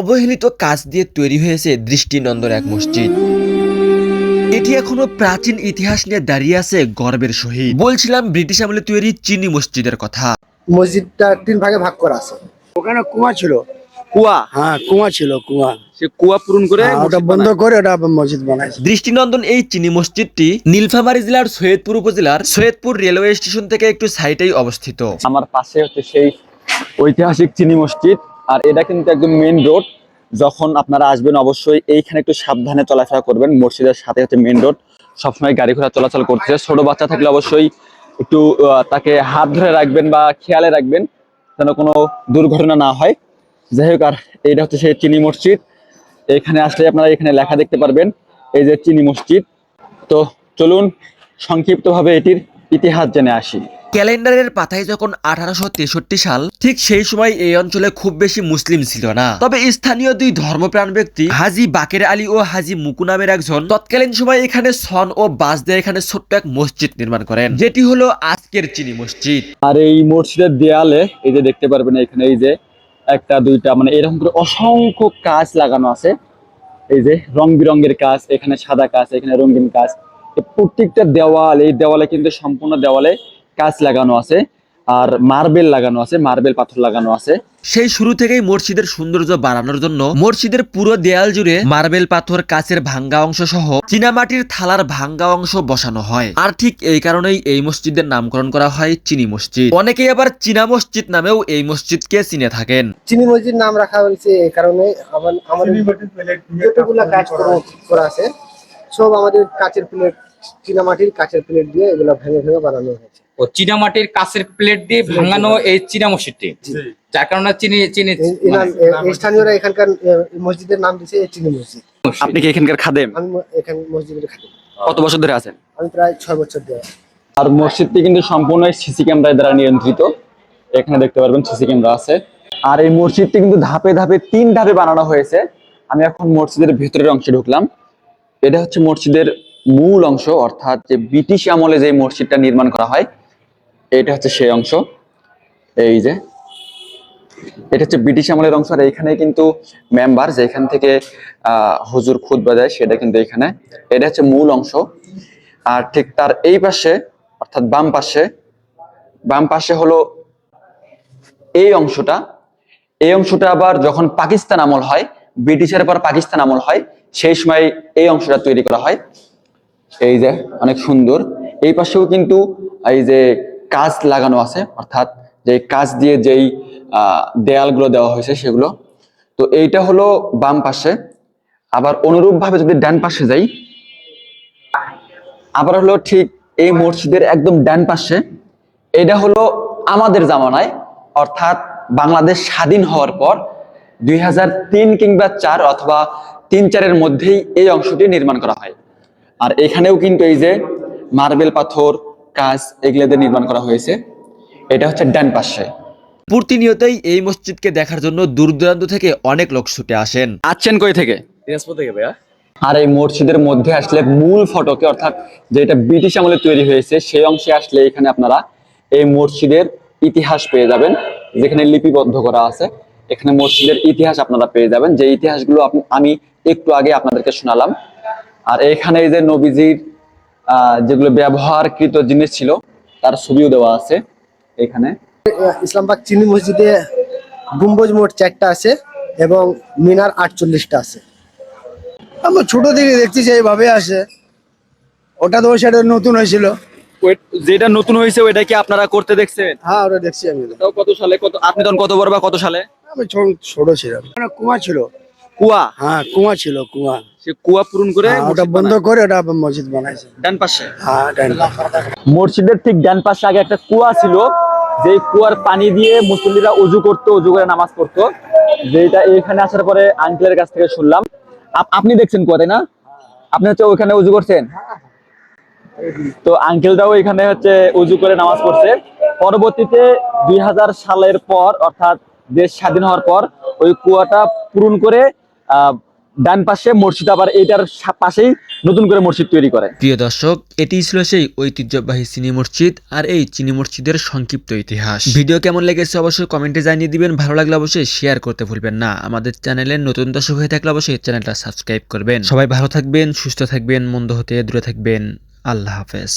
অবহেলিত কাজ দিয়ে তৈরি হয়েছে দৃষ্টিনন্দন এক মসজিদ। এটি এখনও প্রাচীন ইতিহাস নিয়ে দাঁড়িয়ে আছে গর্বের সহিত। বলছিলাম ব্রিটিশ আমলে তৈরি চিনি মসজিদের কথা। মসজিদটা তিন ভাগে ভাগ করা আছে। ওখানে কুয়া ছিল। কুয়া হ্যাঁ কুয়া ছিল কুয়া। সে কুয়া পূরণ করে হ্যাঁ, ওটা মসজিদ বন্ধ বানায়। করে ওটা মসজিদ বানাইছে দৃষ্টিনন্দন এই চিনি মসজিদটি নীলফামারী জেলার সৈয়দপুর উপজেলার সৈয়দপুর রেলওয়ে স্টেশন থেকে একটু সাইটেই অবস্থিত। আমার পাশে হচ্ছে সেই ঐতিহাসিক চিনি মসজিদ। আর এটা কিন্তু একদম মেইন রোড যখন আপনারা আসবেন অবশ্যই এইখানে একটু সাবধানে চলাফেরা করবেন। মসজিদের সাথে হচ্ছে মেইন রোড সবসময় গাড়ি ঘোড়া চলাচল করতেছে। ছোট বাচ্চা থাকলে অবশ্যই একটু তাকে হাত ধরে রাখবেন বা খেয়ালে রাখবেন যেন কোনো দুর্ঘটনা না হয়। যাই হোক, আর এইটা হচ্ছে সেই চিনি মসজিদ। এখানে আসলে আপনারা এখানে লেখা দেখতে পারবেন, এই যে চিনি মসজিদ। তো চলুন, সংক্ষিপ্তভাবে এটির ইতিহাস জেনে আসি। ক্যালেন্ডারের পাতায় যখন আঠারোশো তেষট্টি সাল ঠিক সেই সময় এই অঞ্চলে খুব বেশি মুসলিম ছিল না। তবে স্থানীয় দুই ধর্মপ্রাণ ব্যক্তি হাজি বাকের আলী ও হাজি মুকু নামের একজন তৎকালীন সময় এখানে সন ও বাস দিয়ে এখানে ছোট্ট এক মসজিদ নির্মাণ করেন। যেটি হলো আজকের চিনি মসজিদ। আর এই মসজিদের দেয়ালে এই যে দেখতে পারবেন এখানে এই যে একটা দুইটা মানে এরকম করে অসংখ্য কাজ লাগানো আছে। এই যে রং বিরঙ্গের কাজ এখানে সাদা কাজ এখানে রঙিন কাজ প্রত্যেকটা দেওয়াল এই দেওয়ালে কিন্তু সম্পূর্ণ দেওয়ালে কাজ লাগানো আছে আর মার্বেল লাগানো আছে মার্বেল পাথর লাগানো আছে। সেই শুরু থেকেই মসজিদের সৌন্দর্য বাড়ানোর জন্য মসজিদের পুরো দেয়াল জুড়ে মার্বেল পাথর কাচের ভাঙ্গা অংশ সহ চীনামাটির থালার ভাঙ্গা অংশ বসানো হয়। আর ঠিক এই কারণেই এই মসজিদের নামকরণ করা হয় চিনি মসজিদ। অনেকেই আবার চীনা মসজিদ নামেও এই মসজিদকে চিনে থাকেন। চিনি মসজিদ নাম রাখা হয়েছে এই কারণে আমাদের কাজ করা- করা আছে। সব আমাদের কাচের প্লেট চীনামাটির কাচের প্লেট দিয়ে এগুলো ভেঙে ভেঙে বানানো হয়েছে। ও চীনামাটির কাছের প্লেট দিয়ে ভাঙানো এই চীনা মসজিদটি যার কারণে চিনি চিনি এই স্থানীয়রা এখানকার মসজিদের নাম দিয়েছে চিনি মসজিদ। আপনি কি এখানকার খাদেম? আমি এখান মসজিদের খাতে কত বছর ধরে আছেন? আমি প্রায় ছয় বছর ধরে আর মসজিদটি কিন্তু সম্পূর্ণ সিসি ক্যামেরা দ্বারা নিয়ন্ত্রিত। এখানে দেখতে পারবেন সিসি ক্যামেরা আছে। আর এই মসজিদটি কিন্তু ধাপে ধাপে তিন ধাপে বানানো হয়েছে। আমি এখন মসজিদের ভেতরের অংশে ঢুকলাম। এটা হচ্ছে মসজিদের মূল অংশ, অর্থাৎ যে ব্রিটিশ আমলে যে মসজিদটা নির্মাণ করা হয়, এটা হচ্ছে সেই অংশ। এই যে, এটা হচ্ছে ব্রিটিশ আমলের অংশ। আর এখানে কিন্তু মেম্বার যেখান থেকে হুজুর খুতবা দেয়, সেটা কিন্তু এখানে। এটা হচ্ছে মূল অংশ। আর ঠিক তার এই পাশে, অর্থাৎ বাম পাশে বাম পাশে হলো এই অংশটা। এই অংশটা আবার যখন পাকিস্তান আমল হয়, ব্রিটিশের পর পাকিস্তান আমল হয় সেই সময় এই অংশটা তৈরি করা হয়। এই যে, অনেক সুন্দর। এই পাশেও কিন্তু এই যে কাজ লাগানো আছে, অর্থাৎ যে কাজ দিয়ে যেই দেয়ালগুলো দেওয়া হয়েছে সেগুলো। তো এইটা হলো বাম পাশে। আবার অনুরূপভাবে যদি ডান পাশে যাই, আবার হলো ঠিক এই মসজিদের একদম ডান পাশে। এটা হলো আমাদের জামানায়, অর্থাৎ বাংলাদেশ স্বাধীন হওয়ার পর দুই হাজার তিন কিংবা চার অথবা তিন চারের মধ্যেই এই অংশটি নির্মাণ করা হয়। আর এখানেও কিন্তু এই যে মার্বেল পাথর কাজ এগুলো নির্মাণ করা হয়েছে। এটা হচ্ছে ডান পাশে। প্রতিনিয়তই এই মসজিদকে দেখার জন্য দূর দূরান্ত থেকে অনেক লোক ছুটে আসেন। আসছেন কই থেকে? দিনাজপুর থেকে ভাইয়া। আর এই মসজিদের মধ্যে আসলে মূল ফটকে অর্থাৎ যেটা ব্রিটিশ আমলে তৈরি হয়েছে সেই অংশে আসলে এখানে আপনারা এই মসজিদের ইতিহাস পেয়ে যাবেন যেখানে লিপিবদ্ধ করা আছে। এখানে মসজিদের ইতিহাস আপনারা পেয়ে যাবেন। যে ইতিহাসগুলো আমি একটু আগে আপনাদেরকে শোনালাম। আর এখানে এই যে নবীজির যেগুলো ব্যবহারকৃত জিনিস ছিল তার ছবিও দেওয়া আছে এখানে। ইসলামবাগ চিনি মসজিদে গুম্বজ মোট চারটা আছে এবং মিনার আটচল্লিশটা আছে। আমরা ছোট থেকে দেখতেছি এইভাবে আসে। ওটা তো সাইডে নতুন হয়েছিল। ওই- যেটা নতুন হয়েছে ওইটা কি আপনারা করতে দেখছেন? হ্যাঁ ওটা দেখছি আমি। তাও কত সালে? কত আপনি তখন কত বড় বা কত সালে? আমি ছোট ছোট ছিলাম। ওখানে কুয়া ছিল? কুয়া। হ্যাঁ কুয়া ছিল কুয়া। সে কুয়া পূরণ করে হ্যাঁ, ওটা বন্ধ করে ওটা আবার মসজিদ বানাইছে। ডান পাশে? হ্যাঁ ডান মসজিদের ঠিক ডান পাশে আগে একটা কুয়া ছিল যে কুয়ার পানি দিয়ে মুসল্লিরা উজু করতো উজু করে নামাজ পড়তো। যেটা এখানে আসার পরে আঙ্কেলের কাছ থেকে শুনলাম। আপ- আপনি দেখছেন কুয়া তাই না? আপনি হচ্ছে ওইখানে উজু করছেন? তো আঙ্কেলটাও এখানে হচ্ছে উজু করে নামাজ পড়ছে। পরবর্তীতে দুই হাজার সালের পর অর্থাৎ দেশ স্বাধীন হওয়ার পর ওই কুয়াটা পূরণ করে ডান পাশে মসজিদ আবার এইটার পাশেই নতুন করে মসজিদ তৈরি করে। প্রিয় দর্শক, এটি ছিল সেই ঐতিহ্যবাহী চিনি মসজিদ আর এই চিনি মসজিদের সংক্ষিপ্ত ইতিহাস। ভিডিও কেমন লেগেছে অবশ্যই কমেন্টে জানিয়ে দিবেন, ভালো লাগলে অবশ্যই শেয়ার করতে ভুলবেন না। আমাদের চ্যানেলের নতুন দর্শক হয়ে থাকলে অবশ্যই চ্যানেলটা সাবস্ক্রাইব করবেন। সবাই ভালো থাকবেন, সুস্থ থাকবেন, মন্দ হতে দূরে থাকবেন। আল্লাহ হাফেজ।